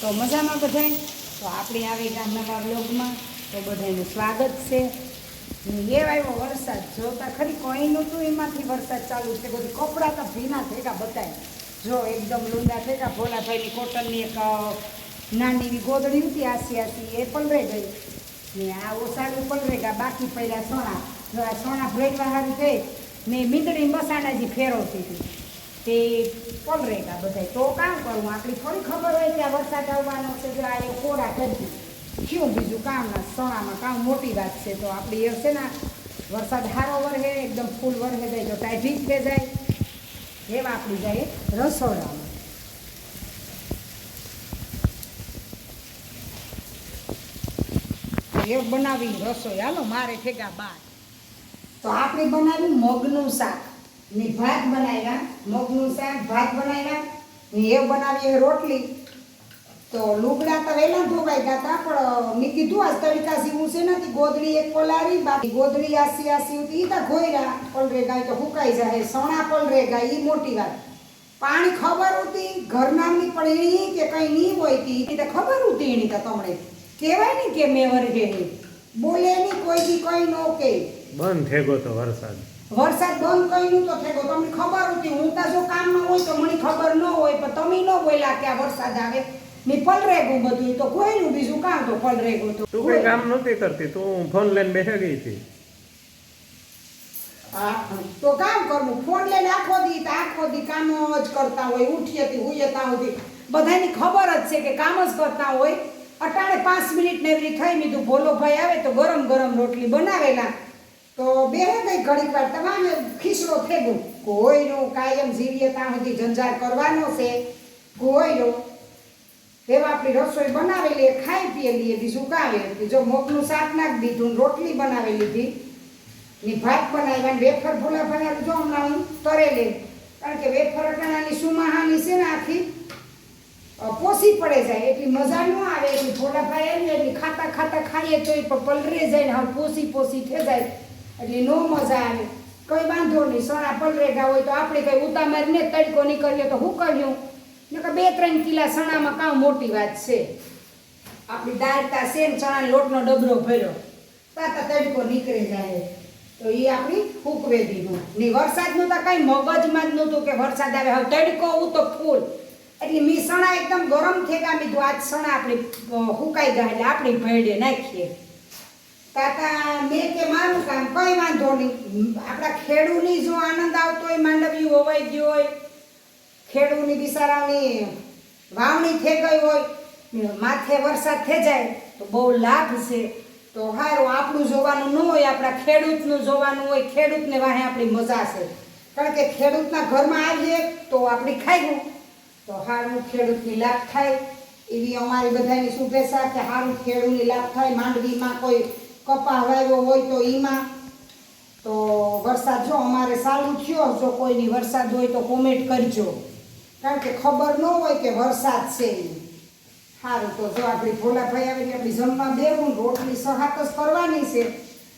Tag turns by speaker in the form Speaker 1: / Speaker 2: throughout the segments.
Speaker 1: તો મજામાં બધાય? તો આપણે આવી ગયા નવા બ્લોગમાં તો બધાનું સ્વાગત છે. ને એ આવ્યો વરસાદ, જોતા ખરી કોઈ નહોતું એમાંથી વરસાદ ચાલુ છે. બધું કપડાં તો ભીના થેગા બતાય જો એકદમ લૂંડા થેગા ભોલાભાઈની કોટનની એક નાની એવી ગોદડી હતી, આસી આસી, એ પલરે ગઈ. ને આ ઓસાડું પલરે ગયા બાકી પહેલાં સોના જો આ સોના ભેટવા હારી થઈ ને મીંદડી મસાણાજી ફેરવતી હતી. તે પલરે ગયા બધા તો કામ કરવું આપણી થોડી ખબર હોય કે આ વરસાદ આવવાનો છે, જો આ એ કોરા કરી શું બીજું કામ? ના સણામાં કામ મોટી વાત છે. તો આપણી એ છે ને, વરસાદ સારો વરહે એકદમ ફૂલ વરહે જાય, તો ટાઈફિક થઈ જાય. એમ આપણી જાય રસોડામાં. એવું બનાવી રસોઈ. હાલો, મારે ઠેકા બાર. તો આપણે બનાવ્યું મગનું શાક. ભાત બનાવ્યા, મગનું શાક, ભાત બનાવ્યા, ને એ બનાવીએ રોટલી. તો લુગડા તો વહેલા ધોવાઈ ગયા હતા, પણ મેં કીધું આજ તડકા સીવું છે નથી ગોદડી એક પલારી બાકી ગોદડી આસી આસી હતી તો ઘોયરા પલરે ગાય તો હુકાઈ જાય સણા પલરે ગાય એ મોટી વાત. પાણી ખબર હતી, ઘરનામની પણ એની કે કઈ નહીં હોય તી તો ખબર હતી એની તો તમને. કહેવાય ને કે મેં વર્ગે બોલે નહીં, કોઈ દી કઈ નો કે
Speaker 2: બંધ થેગો તો વરસાદ.
Speaker 1: વરસાદ બંધ કર્યું તો થયો તમને ખબર હતી હું તો જો કામમાં હોય તો મને ખબર ન હોય પણ તમે ન બોલ્યા કે આ વરસાદ આવે. મેં પલરેગું બધું તો કોઈનું બીજું કામ તો પલરેગું તો
Speaker 2: તું કઈ કામ નહોતી કરતી તું ફોન લઈને બેસી ગઈ હતી.
Speaker 1: તો કામ કરવું ફોન લઈને આખો દી તો આખો દી કામ જ કરતા હોય ઉઠી હતી હુઈ હતી બધાની ખબર જ છે કે કામ જ કરતા હોય. અટાણે પાંચ મિનિટ નેવરી થઈ મીધું. ભોલો ભાઈ આવે તો ગરમ ગરમ રોટલી બનાવેલા. તો બે ગઈ ઘડીક વાર તમારે ખીસડો થેગું કોઈનું કાયમ જીવીએ ત્યાં સુધી જંજાર કરવાનો છે. કોઈનો. એવા આપણી રસોઈ બનાવેલી એ ખાઈ પીએ લઈએ બીજું કાંઈ. જો મોગનું શાક નાખી દીધું, રોટલી બનાવી લીધી, ની ભાત બનાવ્યા, ને વેફર ફૂલા બનાવી જો હમણાં હું તરેલી. કારણ કે વેફર અટાણાની સુમાહાની છે ને આખી પોસી પડે જાય. એટલી મજા ન આવે. એટલી ફોડા ભાઈ આવી એટલી ખાતા ખાતા ખાઈએ તો એ પલરે જાય ને હાલ પોસી પોસી થઈ જાય. એટલે નો મજા આવે. કઈ વાંધો નહીં સણા પલરેગા હોય તો આપણે કઈ ઉતામારીને તડકો નીકળીએ તો હું કર્યું કે બે ત્રણ કિલા સણામાં કામ મોટી વાત છે. આપણી દાળતા સેમ ચણા લોટનો ડબરો ભર્યો. તાતા તડકો નીકળી જાય. તો એ આપણી હુકવેદીનું ને વરસાદનું તો કંઈ મગજમાં જ નહોતું કે વરસાદ આવે. હવે તડકો હું તો ફૂલ. એટલે મી સણા એકદમ ગરમ થેગા મીધું આજ સણા આપણી હુકાઈ ગયા એટલે આપણી ભેડે નાખીએ. તાતા મેં કે મારું કામ કઈ વાંધો નહીં. આપણા ખેડૂની જો આનંદ આવતો હોય, માંડવી હોવાઈ ગયો હોય, ખેડૂની બિસારાની વાવણી થઈ ગઈ હોય માથે વરસાદ થઈ જાય, તો બહુ લાભ છે. તો હારું, આપણું જોવાનું ન હોય, આપણા ખેડૂતનું જોવાનું હોય, ખેડૂતને વાહે આપણી મજા છે. કારણ કે ખેડૂતના ઘરમાં આવીએ તો આપણે ખાઈ તો હારું, ખેડૂતની લાભ થાય. એવી અમારી બધાની શુભેચ્છા કે હારું, ખેડૂતની લાભ થાય, માંડવીમાં કોઈ કપા વાવ્યો હોય તો એમાં તો વરસાદ જો અમારે સારું થયો, જો કોઈની વરસાદ હોય તો કોમેન્ટ કરજો. કારણ કે ખબર ન હોય કે વરસાદ છે. સારું તો જો આપણી ભોલાભાઈ આવે એટલે આપણી જમવા બેવું રોટલી સહાત જ કરવાની છે.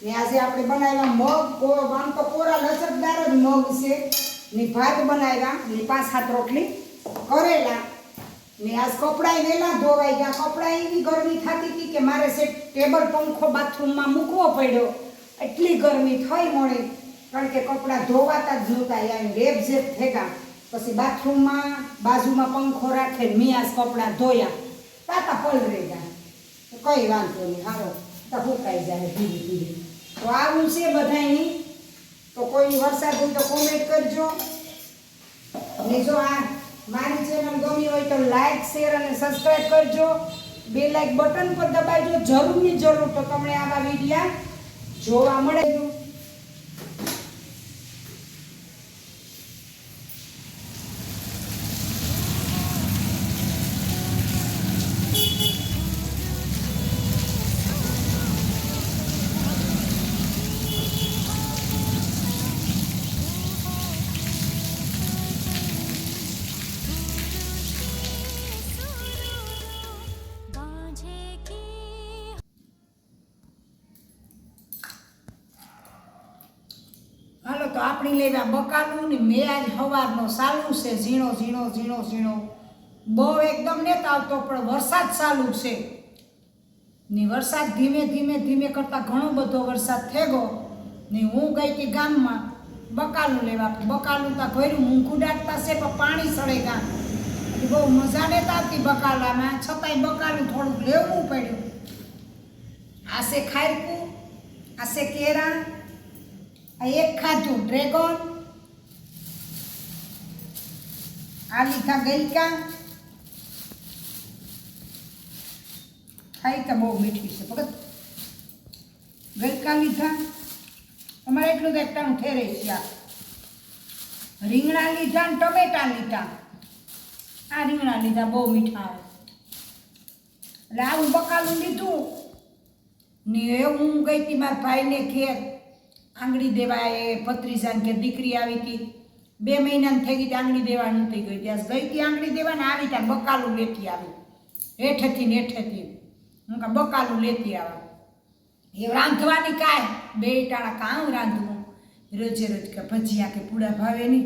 Speaker 1: ને આજે આપણે બનાવ્યા મગ આમ તો કોરા લચકદાર જ મગ છે. ને ભાત બનાવ્યા, ને પાંચ સાત રોટલી કરેલા. ને આજ કપડાય વહેલા ધોવાઈ ગયા. કપડા એવી ગરમી થતી હતી કે મારે સે ટેબલ પંખો બાથરૂમમાં મૂકવો પડ્યો. એટલી ગરમી થઈ મળે કારણ કે કપડાં ધોવાતા જ નહોતા. યાર રેપ ઝેબ થેગા પછી બાથરૂમમાં, બાજુમાં પંખો રાખે મેં આજ કપડાં ધોયા. તાતા પલરે ગયા કંઈ વાંધો નહીં. હારો તો ફૂકાઈ જાય ધીરે ધીરે. તો આવું છે બધાયની. તો કોઈ વરસાદ હોય તો કોમેન્ટ કરજો. ને જો આ મારી ગમી હોય તો લાઈક શેર અને સબસ્ક્રાઇબ કરજો. બે લાઈક બટન પર દબાવજો. જરૂરની જરૂર તો તમને આવા વિડીયા જોવા મળે તો આપણી લેવા બકાલું ને મેં આજ હવારનો સારું છે, ઝીણો ઝીણો ઝીણો ઝીણો. બહુ એકદમ નથી આવતો, પણ વરસાદ ચાલુ છે. ને વરસાદ ધીમે ધીમે ધીમે કરતાં ઘણો બધો વરસાદ થઈ ગયો ને હું ગઈ હતી ગામમાં બકાલું લેવા બકાલું તો ભર્યું હું કુડાડતા છે, પણ પાણી સડે ગામ. બહુ મજા લેતા આવતી બકાલામાં. છતાંય બકાલું થોડુંક લેવું પડ્યું. આસે ખાયકું આસે કેરા આ એક ખાધું, ડ્રેગન. આ લીધા ગલકા. ખાઈ તો બહુ મીઠી છે, ભગત. ગલકા લીધા. અમારે એટલું જ એકટાણું ઠેરે છે આ. રીંગણા લીધા ને ટમેટા લીધા. આ રીંગણા લીધા, બહુ મીઠા આવે એટલે આવું બકાલું લીધું ને હું ગઈ હતી મારા ભાઈને ઘેર. આંગળી દેવા એ ભત્રીજાને કે દીકરી આવી હતી. બે મહિનાની થઈ ગઈ આંગળી દેવા નહોતી ગઈ. ત્યાં ગઈ હતી આંગળી દેવા ને આવી ત્યાં બકાલું લેતી આવી. હેઠેથી ને હેઠેથી. હું કાં બકાલું લેતી આવા. એ રાંધવાની કાંઈ? બે ટાણા કાં રાંધવું રોજે રોજ કે ભજીયા કે પૂડા ભાવે નહીં.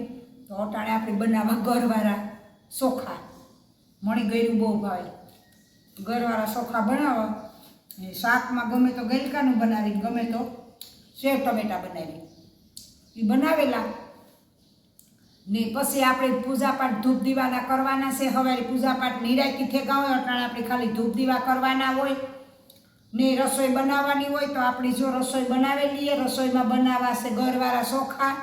Speaker 1: તો અટાણે આપણે બનાવવા ઘરવાળા ચોખા મણી ગયું બહુ ભાવે. ઘરવાળા ચોખા બનાવવા ને શાકમાં ગમે તો ગલકાનું બનાવી ગમે તો સેવ ટમેટા બનાવી. એ બનાવેલા. ને પછી આપણે પૂજાપાઠ ધૂપ દીવાના કરવાના છે. હવે પૂજાપાઠ નિરાયતી થેગા હોય અટાણે આપણે ખાલી ધૂપ દીવા કરવાના હોય. ને રસોઈ બનાવવાની હોય, તો આપણી જો રસોઈ બનાવેલી એ રસોઈમાં બનાવવા છે ઘરવાળા ચોખા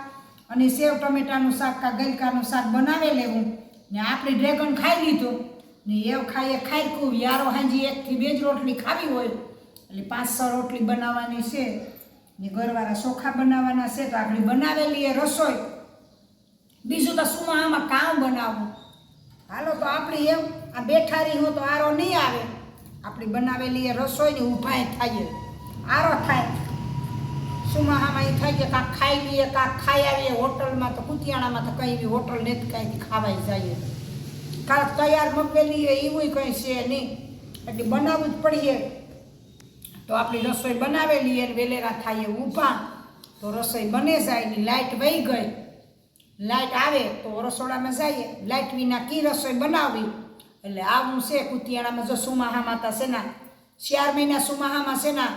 Speaker 1: અને સેવ ટમેટાનું શાક કા ગલકાનું શાક બનાવી લેવું. ને આપણે ડ્રેગન ખાઈ લીધું. ને એવું ખાઈએ, ખાઈ યારો હાંજી એકથી બે જ રોટલી ખાવી હોય. એટલે પાંચ છ રોટલી બનાવવાની છે. ને ઘરવાળા ચોખા બનાવવાના છે તો આપણે બનાવેલી એ રસોઈ. બીજું તો શું આમાં કામ બનાવવું? હાલો તો આપણી એમ, આ બેઠા રહી હું તો આરો નહીં આવે. આપણી બનાવેલી એ રસોઈની ઊભા થાય આરો થાય. સુમાહામાં એ થાય કે કાંક ખાઈ લઈએ, કાંક ખાઈ આવીએ હોટલમાં તો કુતિયાણામાં તો કંઈ બી હોટલ નથી કાંઈ ખાવાય જઈએ. કાંક તૈયાર મગવેલી એવું કંઈ છે નહીં. એટલે બનાવવું જ પડીએ. તો આપણી રસોઈ બનાવેલી અને વેલેરા થાય ઊભા. તો રસોઈ બને જાય ને લાઇટ વહી ગઈ. લાઇટ આવે તો રસોડામાં જઈએ. લાઇટ વિના કી રસોઈ બનાવવી? એટલે આવું છે કુતિયાણામાં જો સુમાહામાં તો સેના ચાર મહિના સુમાહામાં સેના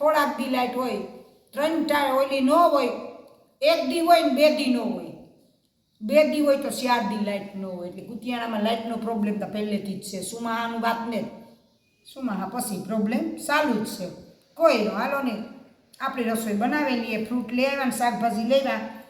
Speaker 1: થોડાક દી લાઇટ હોય, ત્રણ ટાઈમ ઓલી ન હોય, એક દી હોય ને બે દી ન હોય. બે દી હોય તો ચાર દી લાઇટ ન હોય. એટલે કુતિયાણામાં લાઇટનો પ્રોબ્લેમ તો પહેલેથી જ છે. સુમાહાનું વાત ને સુમાહા પછી પ્રોબ્લેમ ચાલુ જ છે. કોઈ હાલો ને. આપણી રસોઈ બનાવેલી એ ફ્રૂટ લઈ આવ્યા ને શાકભાજી લેવા